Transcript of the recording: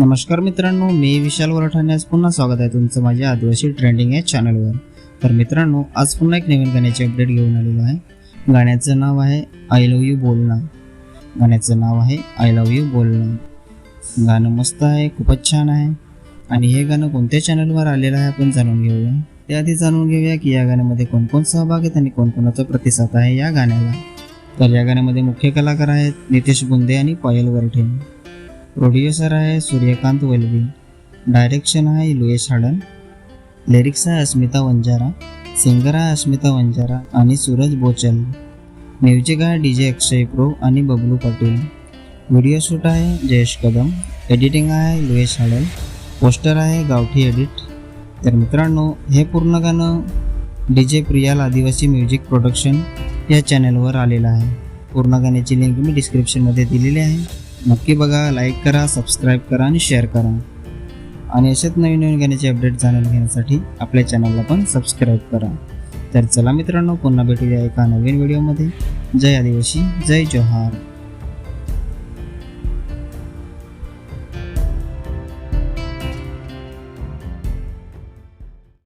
नमस्कार मित्रांनो मी विशाल वरठाणे. आज पुन्हा स्वागत आहे तुमचं माझ्या आदिवासी ट्रेंडिंग या चॅनलवर तर मित्रांनो आज पुन्हा एक नवीन गाण्याची अपडेट घेऊन आलेलो आहे. गाण्याचं नाव आहे आय लव यू बोलणं. गाण्याचं नाव आहे आय लव यू बोलणं. गाणं मस्त आहे खूपच छान आहे. आणि हे गाणं कोणत्या चॅनलवर आलेलं आहे आपण जाणून घेऊया. त्याआधी जाणून घेऊया की या गाण्यामध्ये कोणकोण सहभाग आहेत आणि कोणकोणाचा प्रतिसाद आहे या गाण्याला. तर या गाण्यामध्ये मुख्य कलाकार आहेत नितेश गुंदे आणि पायल वरठे. प्रोड्युसर आहे सूर्यकांत वलवी. डायरेक्शन आहे लुएस हाडन लिरिक्स आहे अस्मिता वंजारा. सिंगर आहे अस्मिता वंजारा आणि सूरज बोचल. म्युझिक आहे डी जे अक्षय प्रो आणि बबलू पाटील. व्हिडिओ शूट आहे जयेश कदम. एडिटिंग आहे लुएस हाडन पोस्टर आहे गावठी एडिट तर मित्रांनो हे पूर्ण गाणं डी जे प्रियाल आदिवासी म्युझिक प्रोडक्शन या चॅनलवर आलेलं आहे. पूर्ण गाण्याची लिंक मी डिस्क्रिप्शनमध्ये दिलेली आहे. नक्की बघा लाईक करा सबस्क्राईब करा आणि शेअर करा. आणि अशाच नवीन नवीन गाण्याचे अपडेट जाणून घेण्यासाठी आपल्या चॅनलला पण सबस्क्राईब करा. तर चला मित्रांनो पुन्हा भेटूया एका नवीन व्हिडिओमध्ये जय आदिवासी जय जोहार.